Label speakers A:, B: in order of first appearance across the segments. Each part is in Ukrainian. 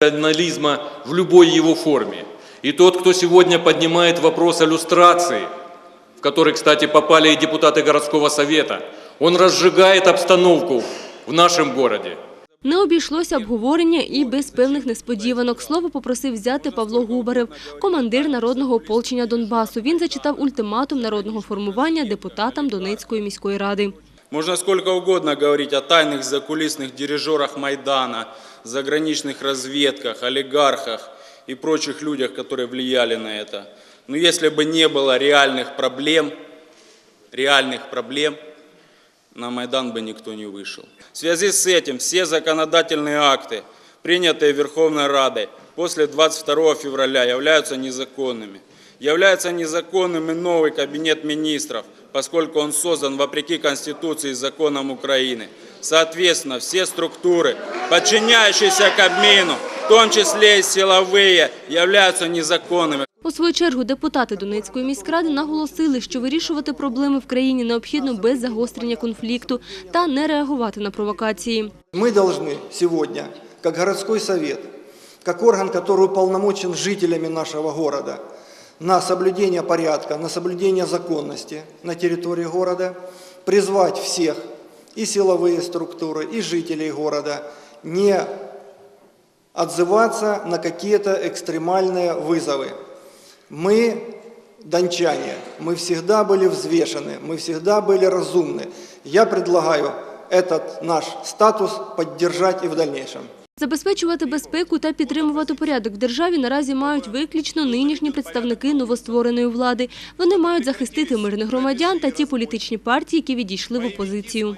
A: национализма в любой его форме. И тот, кто сегодня поднимает вопрос о люстрации, в который, кстати, попали и депутаты городского совета, он разжигает обстановку в нашем городе.
B: Не обійшлося обговорення і без певних несподіванок. Слово попросив взяти Павло Губарев, командир народного ополчення Донбасу. Він зачитав ультиматум народного формування депутатам Донецької міської ради.
C: Можно сколько угодно говорить о тайных закулисных дирижерах Майдана, заграничных разведках, олигархах и прочих людях, которые влияли на это. Но если бы не было реальных проблем, реальных проблем, на Майдан бы никто не вышел. В связи с этим все законодательные акты, принятые Верховной Радой после 22 февраля, являются незаконными. Является незаконным и новый кабинет министров, поскольку он создан вопреки Конституции и законам Украины. Соответственно, все структуры, подчиняющиеся Кабмину, в том числе и силовые, являются незаконными.
B: У свою чергу депутати Донецької міськради наголосили, що вирішувати проблеми в країні необхідно без загострення конфлікту та не реагувати на провокації.
D: Мы должны сегодня, как городской совет, как орган, который уполномочен жителями нашего города, на соблюдение порядка, на соблюдение законности на территории города, призвать всех, и силовые структуры, и жителей города, не отзываться на какие-то экстремальные вызовы. Мы, дончане, мы всегда были взвешены, мы всегда были разумны. Я предлагаю этот наш статус поддержать и в дальнейшем.
B: Забезпечувати безпеку та підтримувати порядок в державі наразі мають виключно нинішні представники новоствореної влади. Вони мають захистити мирних громадян та ті політичні партії, які відійшли в опозицію.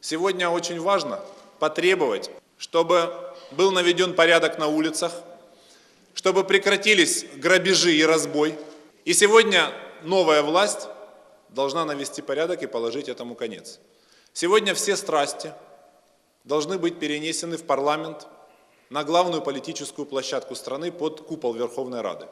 E: Сегодня очень важно потребовать, чтобы был наведен порядок на улицах, чтобы прекратились грабежи и разбой. И сегодня новая власть должна навести порядок и положить этому конец. Сегодня все страсти должны быть перенесены в парламент на главную политическую площадку страны под купол Верховной Рады.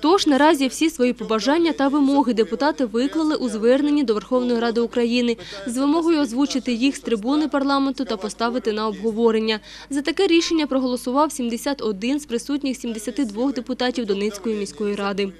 B: Тож наразі всі свої побажання та вимоги депутати виклали у зверненні до Верховної Ради України з вимогою озвучити їх з трибуни парламенту та поставити на обговорення. За таке рішення проголосував 71 з присутніх 72 депутатів Донецької міської ради.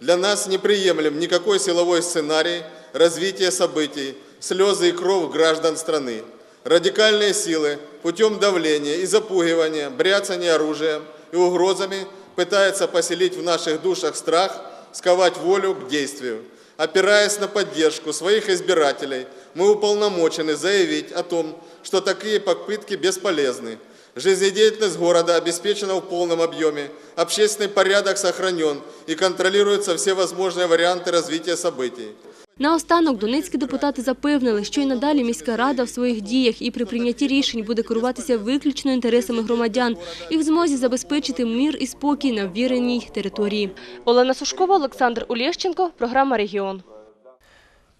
F: Для нас неприемлем никакой силовой сценарий развития событий, слезы и кровь граждан страны. Радикальные силы путем давления и запугивания, бряцания оружием и угрозами пытаются поселить в наших душах страх, сковать волю к действию. Опираясь на поддержку своих избирателей, мы уполномочены заявить о том, что такие попытки бесполезны. Жизнедеятельность города обеспечена в полном объеме, общественный порядок сохранен и контролируются все возможные варианты развития событий.
B: Наостанок донецькі депутати запевнили, що й надалі міська рада в своїх діях і при прийнятті рішень буде керуватися виключно інтересами громадян і в змозі забезпечити мир і спокій на ввіреній території. Олена Сушкова, Олександр Улєщенко, програма «Регіон».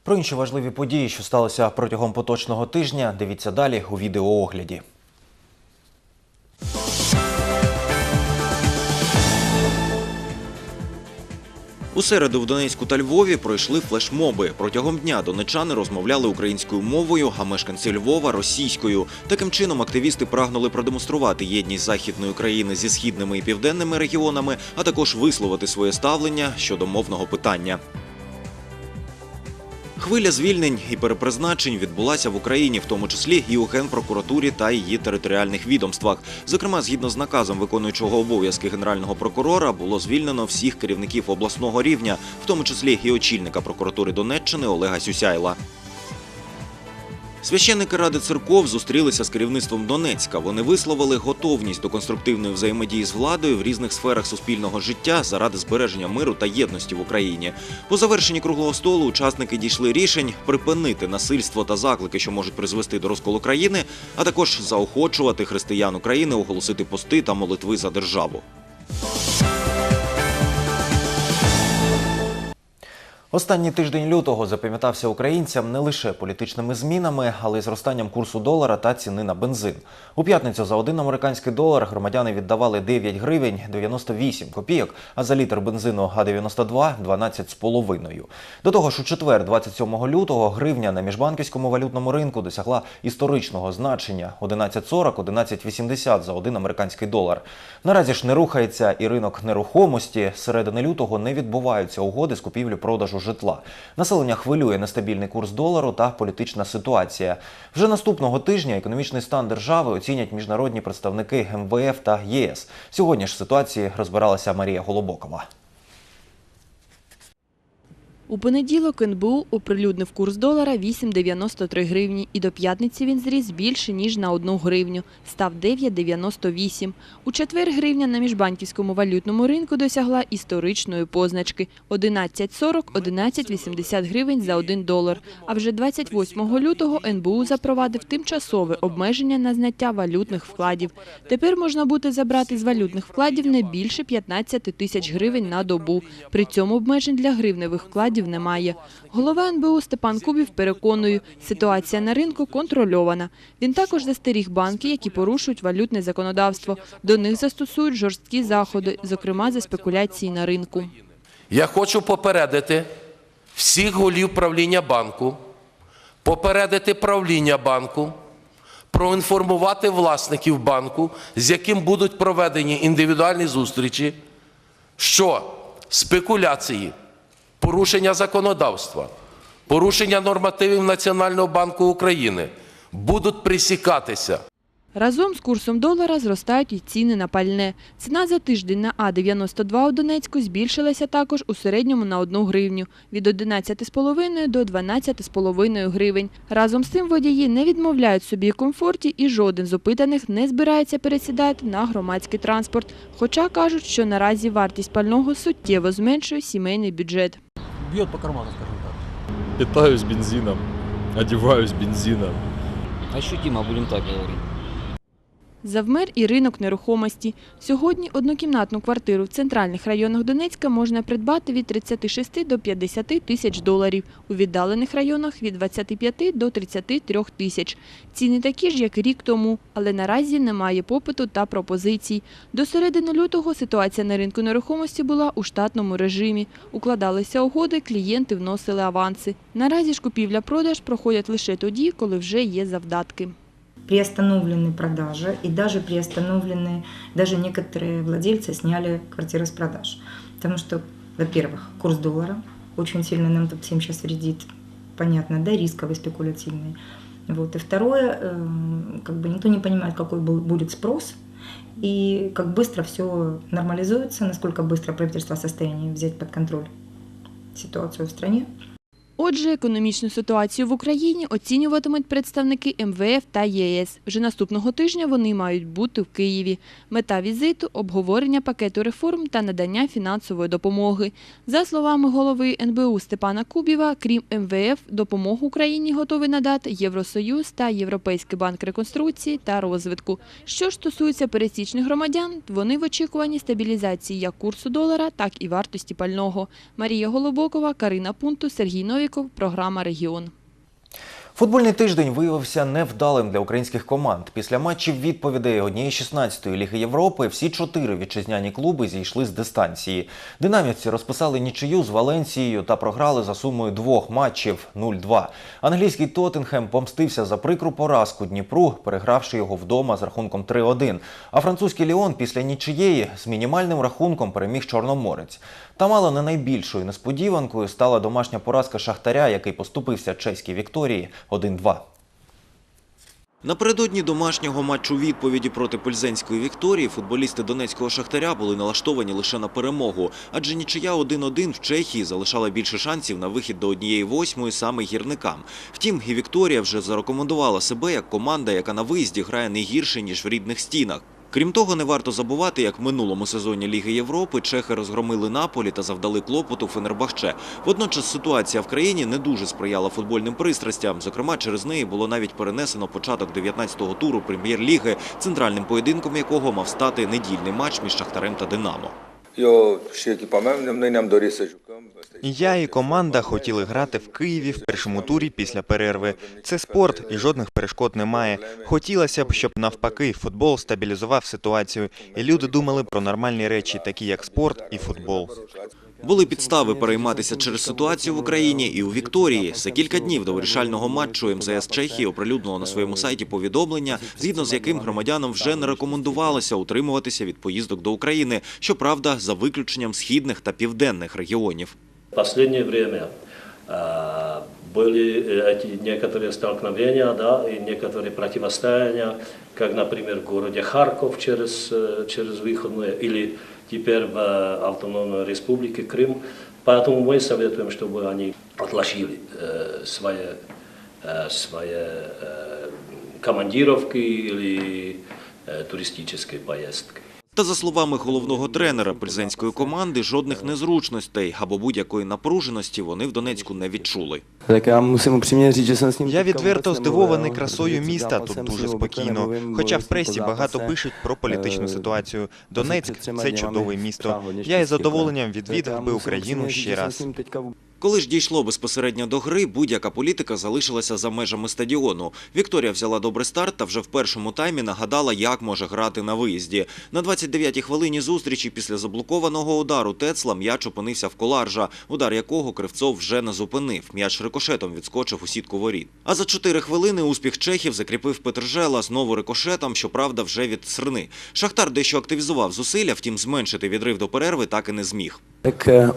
G: Про інші важливі події, що сталися протягом поточного тижня, дивіться далі у відеоогляді.
H: У середу в Донецьку та Львові пройшли флешмоби. Протягом дня донечани розмовляли українською мовою, а мешканці Львова російською. Таким чином активісти прагнули продемонструвати єдність західної країни зі східними і південними регіонами, а також висловити своє ставлення щодо мовного питання. Хвиля звільнень і перепризначень відбулася в Україні, в тому числі і у Генпрокуратурі та її територіальних відомствах. Зокрема, згідно з наказом виконуючого обов'язки генерального прокурора, було звільнено всіх керівників обласного рівня, в тому числі і очільника прокуратури Донеччини Олега Сюсяйла. Священники Ради церков зустрілися з керівництвом Донецька. Вони висловили готовність до конструктивної взаємодії з владою в різних сферах суспільного життя заради збереження миру та єдності в Україні. По завершенні круглого столу учасники дійшли рішень припинити насильство та заклики, що можуть призвести до розколу країни, а також заохочувати християн України оголосити пости та молитви за державу.
G: Останній тиждень лютого запам'ятався українцям не лише політичними змінами, але й зростанням курсу долара та ціни на бензин. У п'ятницю за один американський долар громадяни віддавали 9 гривень 98 копійок, а за літр бензину А92 – 12,5. До того ж, у четвер, 27 лютого, гривня на міжбанківському валютному ринку досягла історичного значення 11,40-11,80 за один американський долар. Наразі ж не рухається і ринок нерухомості. Середини лютого не відбуваються угоди з купівлі-продажу житла. Населення хвилює нестабільний курс долару та політична ситуація. Вже наступного тижня економічний стан держави оцінять міжнародні представники МВФ та ЄС. Сьогодні ж ситуації розбиралася Марія Голобокова.
I: У понеділок НБУ оприлюднив курс долара 8,93 гривні і до п'ятниці він зріс більше, ніж на 1 гривню, став 9,98. У четвер гривня на міжбанківському валютному ринку досягла історичної позначки – 11,40-11,80 гривень за 1 долар. А вже 28 лютого НБУ запровадив тимчасове обмеження на зняття валютних вкладів. Тепер можна буде забрати з валютних вкладів не більше 15 тисяч гривень на добу. При цьому обмежень для гривневих вкладів немає. Голова НБУ Степан Кубів переконує, ситуація на ринку контрольована. Він також застеріг банки, які порушують валютне законодавство. До них застосують жорсткі заходи, зокрема за спекуляції на ринку.
J: Я хочу попередити всіх голів правління банку, попередити правління банку, проінформувати власників банку, з яким будуть проведені індивідуальні зустрічі, що спекуляції, порушення законодавства, порушення нормативів Національного банку України будуть присікатися.
I: Разом з курсом долара зростають і ціни на пальне. Ціна за тиждень на А-92 у Донецьку збільшилася також у середньому на 1 гривню – від 11,5 до 12,5 гривень. Разом з цим водії не відмовляють собі комфорті і жоден з опитаних не збирається пересідати на громадський транспорт. Хоча кажуть, що наразі вартість пального суттєво зменшує сімейний бюджет.
K: Бьет по карману, скажем так.
L: Питаюсь бензином, одеваюсь бензином.
K: Ощутимо, будем так говорить.
I: Завмер і ринок нерухомості. Сьогодні однокімнатну квартиру в центральних районах Донецька можна придбати від 36 до 50 тисяч доларів, у віддалених районах – від 25 до 33 тисяч. Ціни такі ж, як рік тому, але наразі немає попиту та пропозицій. До середини лютого ситуація на ринку нерухомості була у штатному режимі. Укладалися угоди, клієнти вносили аванси. Наразі ж купівля-продаж проходять лише тоді, коли вже є завдатки
M: приостановлены продажи и даже приостановлены, даже некоторые владельцы сняли квартиры с продаж. Потому что, во-первых, курс доллара очень сильно нам тут всем сейчас вредит, понятно, да, рисковый, спекулятивный. Вот. И второе, эм, как бы никто не понимает, какой был- будет спрос, и как быстро все нормализуется, насколько быстро правительство в состоянии взять под контроль ситуацию в стране.
I: Отже, економічну ситуацію в Україні оцінюватимуть представники МВФ та ЄС. Вже наступного тижня вони мають бути в Києві. Мета візиту – обговорення пакету реформ та надання фінансової допомоги. За словами голови НБУ Степана Кубіва, крім МВФ, допомогу Україні готовий надати Євросоюз та Європейський банк реконструкції та розвитку. Що ж стосується пересічних громадян, вони в очікуванні стабілізації як курсу долара, так і вартості пального. Марія Голобокова, Карина Пунту, Сергій Новіков. Програма «Регіон».
G: Футбольний тиждень виявився невдалим для українських команд. Після матчів відповідей однієї 16-ї Ліги Європи всі чотири вітчизняні клуби зійшли з дистанції. Динамівці розписали нічию з Валенсією та програли за сумою двох матчів 0-2. Англійський Тоттенхем помстився за прикру поразку Дніпру, перегравши його вдома з рахунком 3-1. А французький Ліон після нічиєї з мінімальним рахунком переміг Чорноморець. Та мало не найбільшою несподіванкою стала домашня поразка Шахтаря, який поступився чеській Вікторії 1-2.
H: Напередодні домашнього матчу відповіді проти Пельзенської Вікторії футболісти Донецького Шахтаря були налаштовані лише на перемогу, адже нічия 1-1 в Чехії залишала більше шансів на вихід до однієї восьмої саме гірникам. Втім, і Вікторія вже зарекомендувала себе як команда, яка на виїзді грає не гірше, ніж в рідних стінах. Крім того, не варто забувати, як минулому сезоні Ліги Європи чехи розгромили Наполі та завдали клопоту Фенербахче. Водночас ситуація в країні не дуже сприяла футбольним пристрастям. Зокрема, через неї було навіть перенесено початок 19-го туру прем'єр-ліги, центральним поєдинком якого мав стати недільний матч між Шахтарем та Динамо.
N: Я і команда хотіли грати в Києві в першому турі після перерви. Це спорт і жодних перешкод немає. Хотілося б, щоб навпаки футбол стабілізував ситуацію, і люди думали про нормальні речі, такі як спорт і футбол.
H: Були підстави перейматися через ситуацію в Україні і у Вікторії. За кілька днів до вирішального матчу МЗС Чехії оприлюднило на своєму сайті повідомлення, згідно з яким громадянам вже не рекомендувалося утримуватися від поїздок до України, щоправда, за виключенням східних та південних регіонів.
O: В последнее время э, были эти некоторые столкновения, да, и некоторые противостояния, как, например, в городе Харьков через, э, через выходные, или теперь в э, автономной республике Крым. Поэтому мы советуем, чтобы они отложили э, свои, э, свои э, командировки или э, туристические поездки.
H: Та за словами головного тренера пельзенської команди, жодних незручностей або будь-якої напруженості вони в Донецьку не відчули.
P: Я
N: відверто здивований красою міста. Тут дуже спокійно. Хоча в пресі багато пишуть про політичну
P: Е,
N: ситуацію. Донецьк це чудове місто. Я із задоволенням відвідав би Україну ще раз.
H: Коли ж дійшло безпосередньо до гри, будь-яка політика залишилася за межами стадіону. Вікторія взяла добрий старт та вже в першому таймі нагадала, як може грати на виїзді. На 29-й хвилині зустрічі після заблокованого удару Тецла м'яч опинився в коларжа, удар якого Кривцов вже не зупинив. М'яч рикошетом відскочив у сітку воріт. А за 4 хвилини успіх чехів закріпив Петержела знову рикошетом, щоправда, вже від срни. Шахтар дещо активізував зусилля, втім зменшити відрив до перерви так і не зміг.
P: Е,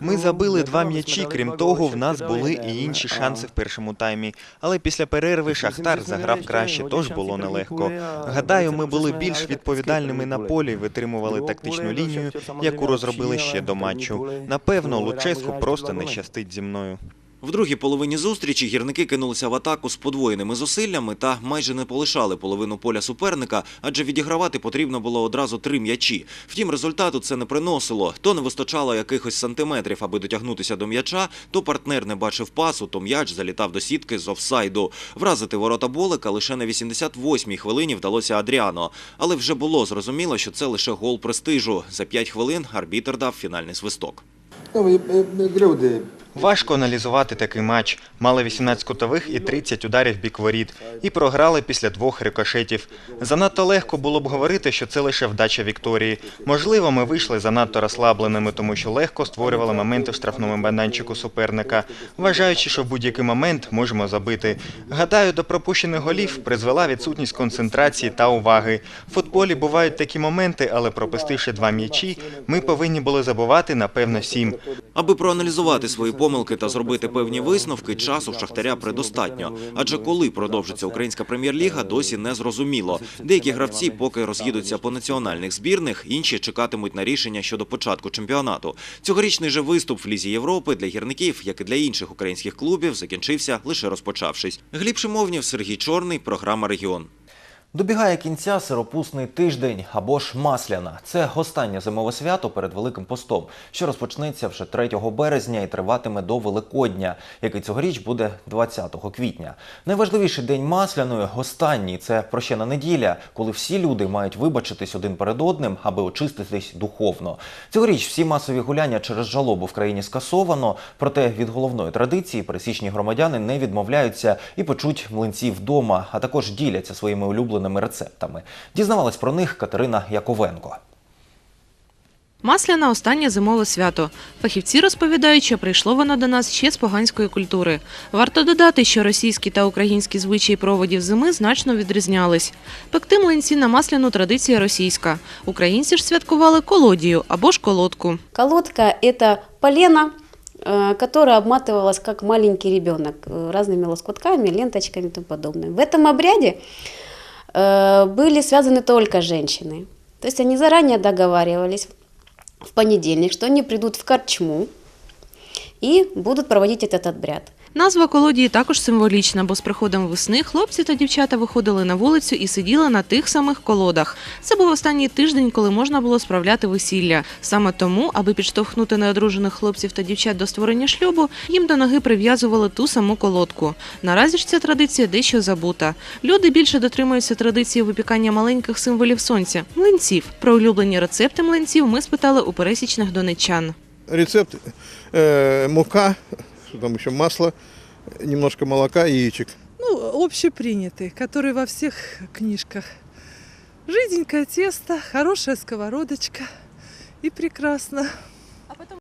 N: Ми забили два м'ячі. Крім того, в нас були і інші шанси в першому таймі. Але після перерви Шахтар
P: že jsme
N: заграв краще, тож було нелегко. Гадаю, ми були більш відповідальними на полі, витримували тактичну лінію, яку розробили ще до матчу. Напевно, Луческу просто не щастить зі мною.
H: В другій половині зустрічі гірники кинулися в атаку з подвоєними зусиллями та майже не полишали половину поля суперника, адже відігравати потрібно було одразу три м'ячі. Втім, результату це не приносило. То не вистачало якихось сантиметрів, аби дотягнутися до м'яча, то партнер не бачив пасу, то м'яч залітав до сітки з офсайду. Вразити ворота Болика лише на 88-й хвилині вдалося Адріано. Але вже було зрозуміло, що це лише гол престижу. За 5 хвилин арбітр дав фінальний свисток.
N: Важко аналізувати такий матч. Мали 18 кутових і 30 ударів бік воріт. І програли після двох рикошетів. Занадто легко було б говорити, що це лише вдача Вікторії. Можливо, ми вийшли занадто розслабленими, тому що легко створювали моменти в штрафному майданчику суперника, вважаючи, що в будь-який момент можемо забити. Гадаю, до пропущених голів призвела відсутність концентрації та уваги. В футболі бувають такі моменти, але пропустивши два м'ячі, ми повинні були забувати, напевно, сім.
H: Аби проаналізувати свої помилки та зробити певні висновки, часу в Шахтаря предостатньо. Адже коли продовжиться українська прем'єр-ліга, досі не зрозуміло. Деякі гравці поки роз'їдуться по національних збірних, інші чекатимуть на рішення щодо початку чемпіонату. Цьогорічний же виступ в Лізі Європи для гірників, як і для інших українських клубів, закінчився лише розпочавшись. Гліб Шимовнів, Сергій Чорний, програма Регіон.
G: Добігає кінця сиропусний тиждень або ж масляна. Це останнє зимове свято перед Великим постом, що розпочнеться вже 3 березня і триватиме до Великодня, який цьогоріч буде 20 квітня. Найважливіший день масляної останній це прощена неділя, коли всі люди мають вибачитись один перед одним, аби очиститись духовно. Цьогоріч всі масові гуляння через жалобу в країні скасовано. Проте від головної традиції пересічні громадяни не відмовляються і печуть млинці вдома, а також діляться своїми улюбленими рецептами. Дізнавалась про них Катерина Яковенко.
Q: Масляна – останнє зимове свято. Фахівці розповідають, що прийшло воно до нас ще з поганської культури. Варто додати, що російські та українські звичаї проводів зими значно відрізнялись. Пекти млинці на масляну – традиція російська. Українці ж святкували колодію або ж колодку.
R: Колодка – это полено, э, которое обматывалось как маленький ребенок э, разными лоскутками, ленточками и тому подобное. В этом обряде э, Были связаны только женщины. То есть они заранее договаривались в понедельник, что они придут в корчму и будут проводить этот обряд.
Q: Назва колодії також символічна, бо з приходом весни хлопці та дівчата виходили на вулицю і сиділи на тих самих колодах. Це був останній тиждень, коли можна було справляти весілля. Саме тому, аби підштовхнути неодружених хлопців та дівчат до створення шлюбу, їм до ноги прив'язували ту саму колодку. Наразі ж ця традиція дещо забута. Люди більше дотримуються традиції випікання маленьких символів сонця млинців. Про улюблені рецепти млинців ми спитали у пересічних донеччан.
S: рецепт э, мука, что там еще масло, немножко молока и яичек.
T: Ну, общепринятый, который во всех книжках. Жиденькое тесто, хорошая сковородочка и прекрасно.